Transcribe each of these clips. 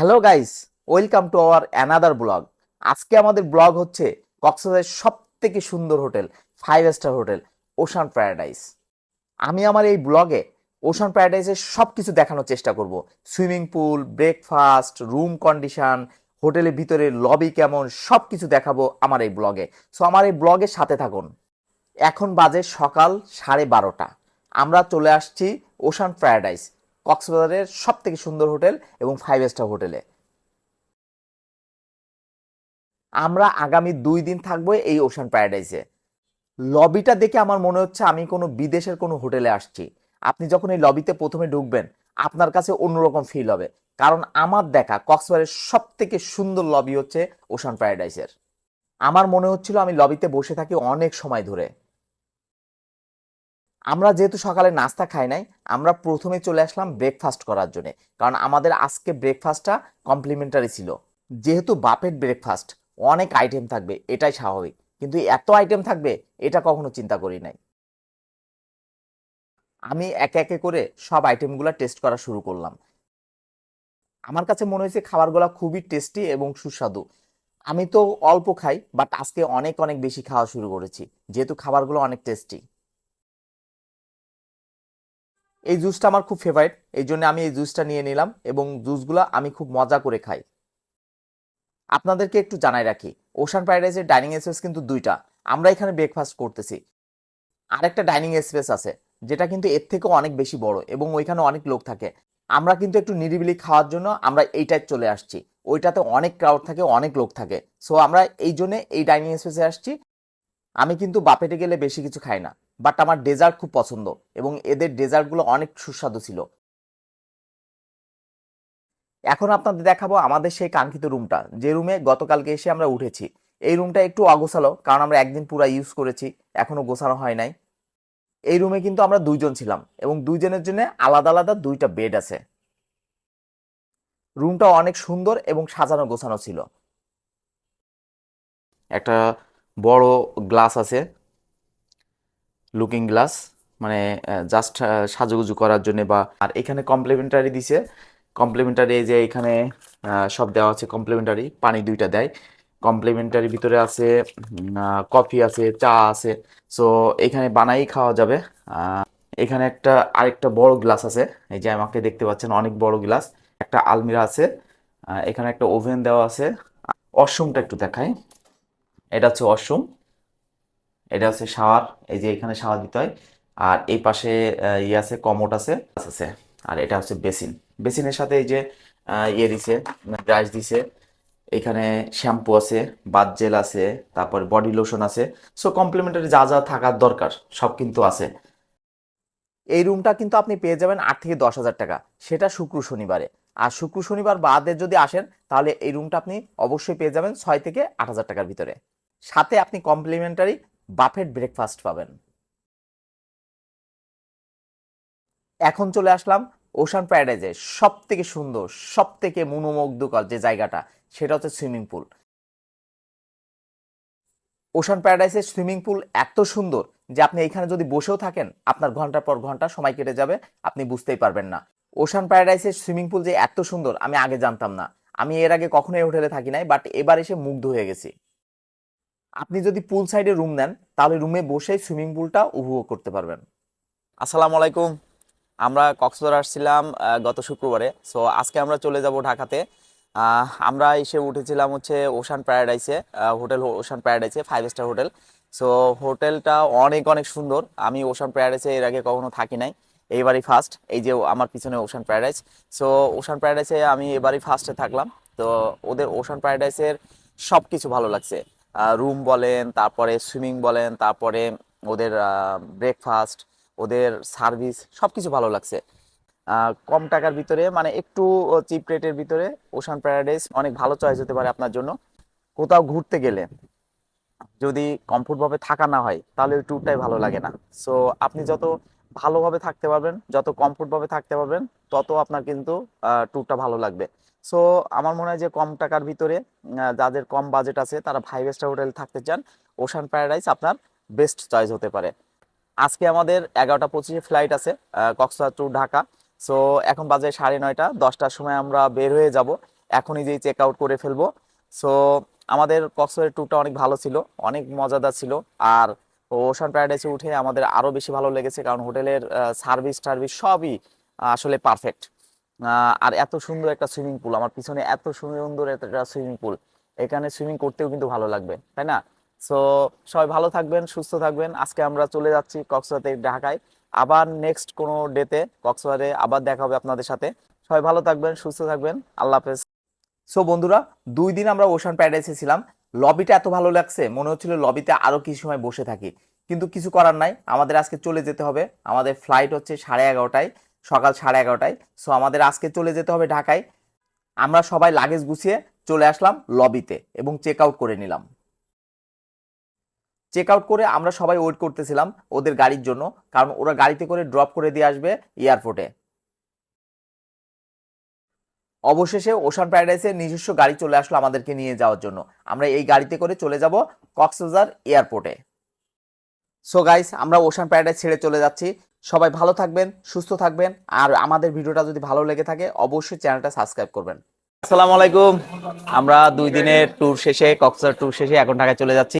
Hello guys welcome to our another blog আজকে আমাদের blog হচ্ছে কক্সবাজারের সব থেকে সুন্দর hotel five star hotel ocean paradise আমি আমার এই ব্লগে ওশান প্যারাডাইসের সব কিছু দেখানোর চেষ্টা করব। Swimming pool breakfast room condition হোটেলের ভিতরে লবি কেমন সব কিছু দেখাবো আমার এই ব্লগে সো আমার এই ব্লগের সাথে থাকুন। এখন বাজে সকাল সাড়ে বারোটা। আমরা চলে আসছি ওশান প্যারাডাইস কক্সবাজারের সব থেকে সুন্দর হোটেল এবং ফাইভ স্টার হোটেলে। আমরা আগামী দুই দিন থাকব এই ওশান প্যারাডাইসে লবিটা দেখে আমার মনে হচ্ছে আমি কোনো বিদেশের কোনো হোটেলে আসছি। আপনি যখন এই লবিতে প্রথমে ঢুকবেন, আপনার কাছে অন্যরকম ফিল হবে। কারণ আমার দেখা কক্সবাজারের সব থেকে সুন্দর লবি হচ্ছে ওশান প্যারাডাইসের আমার মনে হচ্ছিল আমি লবিতে বসে থাকি অনেক সময় ধরে। আমরা যেহেতু সকালে নাস্তা খাই নাই, আমরা প্রথমে চলে আসলাম ব্রেকফাস্ট করার জন্য। কারণ আমাদের আজকে ব্রেকফাস্টটা কমপ্লিমেন্টারি ছিল। যেহেতু বাপের ব্রেকফাস্ট অনেক আইটেম থাকবে, এটাই স্বাভাবিক। কিন্তু এত আইটেম থাকবে, এটা কখনো চিন্তা করি নাই। আমি একে একে করে সব আইটেমগুলো টেস্ট করা শুরু করলাম। আমার কাছে মনে হয়েছে খাবারগুলো খুবই টেস্টি এবং সুস্বাদু। আমি তো অল্প খাই বাট আজকে অনেক অনেক বেশি খাওয়া শুরু করেছি। যেহেতু খাবারগুলো অনেক টেস্টি এই জুসটা আমার খুব ফেভারিট এই জন্য আমি এই জুসটা নিয়ে নিলাম এবং জুসগুলো আমি খুব মজা করে খাই। আপনাদেরকে একটু জানাই রাখি ওশান প্যারাডাইসের ডাইনিং স্পেস কিন্তু দুইটা, আমরা এখানে ব্রেকফাস্ট করতেছি। আরেকটা ডাইনিং স্পেস আছে, যেটা কিন্তু এর থেকেও অনেক বেশি বড় এবং ওইখানে অনেক লোক থাকে। আমরা কিন্তু একটু নিরিবিলি খাওয়ার জন্য আমরা এইটায় চলে আসছি, ওইটাতে অনেক ক্রাউড থাকে, অনেক লোক থাকে। সো আমরা এই জন্যে এই ডাইনিং স্পেসে আসছি। আমি কিন্তু বাপেটে গেলে বেশি কিছু খাই না। বাট আমার ডেজার্ট খুব পছন্দ এবং এদের ডেজার্টগুলো অনেক সুস্বাদু ছিল। এখন আপনাদের দেখাবো আমাদের সেই কাঙ্ক্ষিত রুমটা যে রুমে গতকালকে এসে আমরা উঠেছি। এই রুমটা একটু অগোছালো, কারণ আমরা একদিন পুরো ইউজ করেছি, এখনও গোছানো হয় নাই। এই রুমে কিন্তু আমরা দুইজন ছিলাম এবং দুইজনের জন্য আলাদা আলাদা দুইটা বেড আছে। রুমটা অনেক সুন্দর এবং সাজানো গোছানো ছিল। একটা বড় গ্লাস আছে। লুকিং গ্লাস মানে জাস্ট সাজুগুজু করার জন্য বা, আর এখানে কমপ্লিমেন্টারি দিছে। কমপ্লিমেন্টারি যে এখানে সব দেওয়া আছে কমপ্লিমেন্টারি পানি দুইটা দেয়। কমপ্লিমেন্টারি ভিতরে আছে কফি আছে, চা আছে। সো এখানে বানাই খাওয়া যাবে। এখানে একটা, আরেকটা বড় গ্লাস আছে। এই যে আমাকে দেখতে পাচ্ছেন, অনেক বড় গ্লাস একটা আলমিরা আছে। এখানে একটা ওভেন দেওয়া আছে। ওয়াশরুমটা একটু দেখাই। এটা হচ্ছে ওয়াশরুম এটা হচ্ছে শাওয়ার, এই যে এখানে শাওয়ার দিতে হয়। আর এই পাশে ইয়ে আছে, কমোড আছে আছে। আর এটা হচ্ছে বেসিন। বেসিনের সাথে এই যে ইয়ে দিছে, ব্রাশ দিছে, এখানে শ্যাম্পু আছে, বাথ জেল আছে, তারপর বডি লোশন আছে। সো কমপ্লিমেন্টারি যা যা থাকার দরকার, সব কিন্তু আছে। এই রুমটা কিন্তু আপনি পেয়ে যাবেন আট থেকে দশ হাজার টাকা। সেটা শুক্র শনিবারে। আর শুক্র শনিবার বাদে যদি আসেন, তাহলে এই রুমটা আপনি অবশ্যই পেয়ে যাবেন ছয় থেকে আট হাজার টাকার ভিতরে। সাথে আপনি কমপ্লিমেন্টারি বাফেট ব্রেকফাস্ট পাবেন। এখন চলে আসলাম ওশান প্যারাডাইজে সব থেকে সুন্দর সব থেকে মনোমুগ্ধকর যে জায়গাটা, সেটা হচ্ছে সুইমিং পুল ওশান প্যারাডাইসের সুইমিং পুল এত সুন্দর যে আপনি এখানে যদি বসেও থাকেন, আপনার ঘণ্টার পর ঘণ্টা সময় কেটে যাবে, আপনি বুঝতেই পারবেন না। ওশান প্যারাডাইসের সুইমিং পুল যে এত সুন্দর, আমি আগে জানতাম না। আমি এর আগে কখনো এই হোটেলে থাকি নাই বাট এবার এসে মুগ্ধ হয়ে গেছি। আপনি যদি পুল সাইডে রুম নেন, তাহলে রুমে বসে সুইমিং পুলটা উপভোগ করতে পারবেন। আসসালামু আলাইকুম। আমরা কক্সবাজার আসছিলাম গত শুক্রবারে। সো আজকে আমরা চলে যাব ঢাকাতে। আমরা এসে উঠেছিলাম হচ্ছে ওশান প্যারাডাইসে হোটেল ওশান প্যারাডাইসে ফাইভ স্টার হোটেল। সো হোটেলটা অনেক অনেক সুন্দর। আমি ওশান প্যারাডাইসে এর আগে কখনো থাকি নাই। এইবারই ফার্স্ট এই যে আমার পিছনে ওশান প্যারাডাইস সো ওশান প্যারাডাইসে আমি এবারই ফার্স্টে থাকলাম। তো, ওদের ওশান প্যারাডাইসের সব কিছু ভালো লাগছে। রুম বলেন, তারপরে সুইমিং বলেন, তারপরে ওদের ব্রেকফাস্ট ওদের সার্ভিস সব কিছু ভালো লাগছে। কম টাকার ভিতরে মানে একটু চিপ রেটের ভিতরে ওশান প্যারাডাইস অনেক ভালো চয়েস হতে পারে আপনার জন্য। কোথাও ঘুরতে গেলে, যদি কমফোর্টভাবে থাকা না হয়, তাহলে ওই ট্যুরটাই ভালো লাগে না। সো আপনি যত ভালোভাবে থাকতে পারবেন, যত কমফোর্টভাবে থাকতে পারবেন, তত আপনার কিন্তু ট্যুরটা ভালো লাগবে। সো আমার মনে হয় যে কম টাকার ভিতরে যাদের কম বাজেট আছে, তারা ফাইভ স্টার হোটেল থাকতে চান। ওশান প্যারাডাইস আপনার বেস্ট চয়েস হতে পারে। আজকে আমাদের এগারোটা পঁচিশে ফ্লাইট আছে কক্সবাজার টু ঢাকা। সো এখন বাজে সাড়ে নয়টা, দশটার সময় আমরা বের হয়ে যাব। এখনই যেই চেক আউট করে ফেলব। সো আমাদের কক্সবাজার ট্যুরটা অনেক ভালো ছিল, অনেক মজাদার ছিল। আর ওশান প্যারাডাইসে উঠে আমাদের আরও বেশি ভালো লেগেছে, কারণ হোটেলের সার্ভিস টার্ভিস সবই আসলে পারফেক্ট আর এত সুন্দর একটা সুইমিং পুল। আমার পিছনে এত সুন্দর একটা সুইমিং পুল। এখানে সুইমিং করতেও কিন্তু ভালো লাগবে, তাই না? সো সবাই ভালো থাকবেন, সুস্থ থাকবেন। আজকে আমরা চলে যাচ্ছি কক্সবাজার ঢাকায়। আবার নেক্সট কোনো ডেতে কক্সবাজারে আবার দেখা হবে আপনাদের সাথে। সবাই ভালো থাকবেন, সুস্থ থাকবেন। আল্লাহ হাফেজ। সো বন্ধুরা, দুই দিন আমরা ওশান প্যারাডাইসে ছিলাম। লবিটা এত ভালো লাগছে, মনে হচ্ছিল লবিতে আরও কিছু সময় বসে থাকি। কিন্তু কিছু করার নাই। আমাদের আজকে চলে যেতে হবে। আমাদের ফ্লাইট হচ্ছে সাড়ে এগারোটায়। সকাল সাড়ে এগারোটায়। সো আমাদের আজকে চলে যেতে হবে ঢাকায়। আমরা সবাই লাগেজ গুছিয়ে চলে আসলাম লবিতে এবং চেক আউট করে নিলাম। চেক আউট করে আমরা সবাই ওয়েট করতেছিলাম ওদের গাড়ির জন্য, কারণ ওরা গাড়িতে করে ড্রপ করে দিয়ে আসবে এয়ারপোর্টে অবশেষে ওশান প্যারাডাইসের নিজস্ব গাড়ি চলে আসলো আমাদেরকে নিয়ে যাওয়ার জন্য। আমরা এই গাড়িতে করে চলে যাব কক্সবাজার এয়ারপোর্টে সো গাইস আমরা ওশান প্যারাডাইস ছেড়ে চলে যাচ্ছি। সবাই ভালো থাকবেন সুস্থ থাকবেন। আর আমাদের ভিডিওটা যদি ভালো লেগে থাকে অবশ্যই চ্যানেলটা সাবস্ক্রাইব করবেন। আসসালামু আলাইকুম। আমরা দুই দিনের ট্যুর শেষে কক্সবাজার ট্যুর শেষে এখন ঢাকায় চলে যাচ্ছি।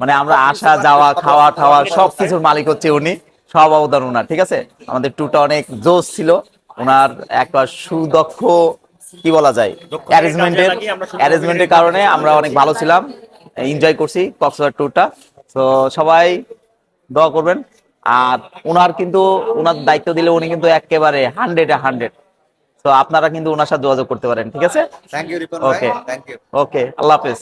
মানে আমরা আসা যাওয়া খাওয়া টাওয়া সব কিছুর মালিক হচ্ছে উনি। সব অবদান ওনার ঠিক আছে? আমাদের ট্যুরটা অনেক জোশ ছিল। ওনার একটা সুদক্ষ কি বলা যায়? অ্যারেঞ্জমেন্টের অ্যারেঞ্জমেন্টের কারণে আমরা অনেক ভালো ছিলাম। এনজয় করছি কক্সবাজার ট্যুরটা তো সবাই দোয়া করবেন। আর ওনার কিন্তু ওনার দায়িত্ব দিলে উনি কিন্তু একেবারে হান্ড্রেডে হান্ড্রেড তো আপনারা কিন্তু ওনার সাথে যোগাযোগ করতে পারেন ঠিক আছে? ইউ ওকে আল্লাহ হাফেজ।